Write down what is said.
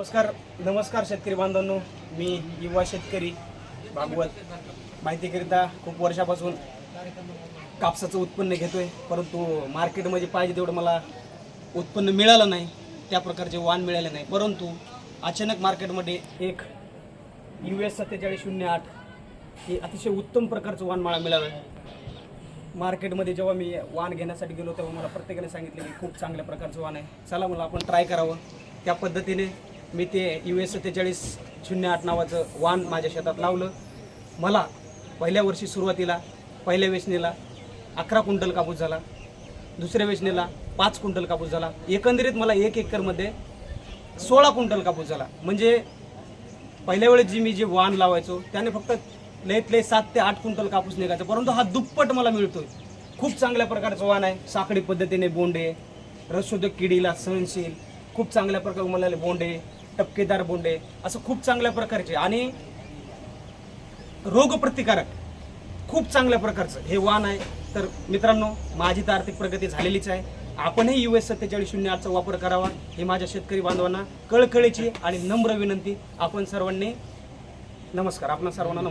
नमस्कार नमस्कार शेतकरी बांधवांनो. मी युवा शेतकरी भागवत. माहितीकरिता खूप वर्षापासून कापसाचं उत्पन्न घेतोय परंतु मार्केटमध्ये पाहिजे तेवढं मला उत्पन्न मिळालं नाही. त्या प्रकारचे वाण मिळाले नाही. परंतु अचानक मार्केटमध्ये एक यू एस सत्तेचाळीस शून्य आठ हे अतिशय उत्तम प्रकारचं वाण मला मिळालं. मार्केटमध्ये जेव्हा मी वाण घेण्यासाठी गेलो तेव्हा मला प्रत्येकाने सांगितलं की खूप चांगल्या प्रकारचं वाण आहे. चला मला आपण ट्राय करावं. त्या पद्धतीने मी ते यू एस सत्तेचाळीस शून्य आठ नावाचं वाण माझ्या शेतात लावलं. मला पहिल्या वर्षी सुरुवातीला पहिल्या वेचणीला अकरा क्विंटल कापूस झाला. दुसऱ्या वेचणीला पाच क्विंटल कापूस झाला. एकंदरीत मला एक एकरमध्ये सोळा क्विंटल कापूस झाला. म्हणजे पहिल्या वेळेस जी मी जे वाण लावायचो त्याने फक्त लयत लय सात ते आठ क्विंटल कापूस निघायचा. परंतु हा दुप्पट मला मिळतोय. खूप चांगल्या प्रकारचं वाण आहे. साखळी पद्धतीने बोंडे रसोदक किडीला सहनशील खूप चांगल्या प्रकारे मला बोंडे टपकेदार बोंडे असं खूप चांगल्या प्रकारचे आणि रोगप्रतिकारक खूप चांगल्या प्रकारचं हे वाण आहे. तर मित्रांनो माझी तर आर्थिक प्रगती झालेलीच आहे. आपणही यू एस सत्तेचाळीस शून्य आठचा वापर करावा हे माझ्या शेतकरी बांधवांना कळकळीची आणि नम्र विनंती. आपण सर्वांनी नमस्कार. आपण सर्वांना नमस्कार.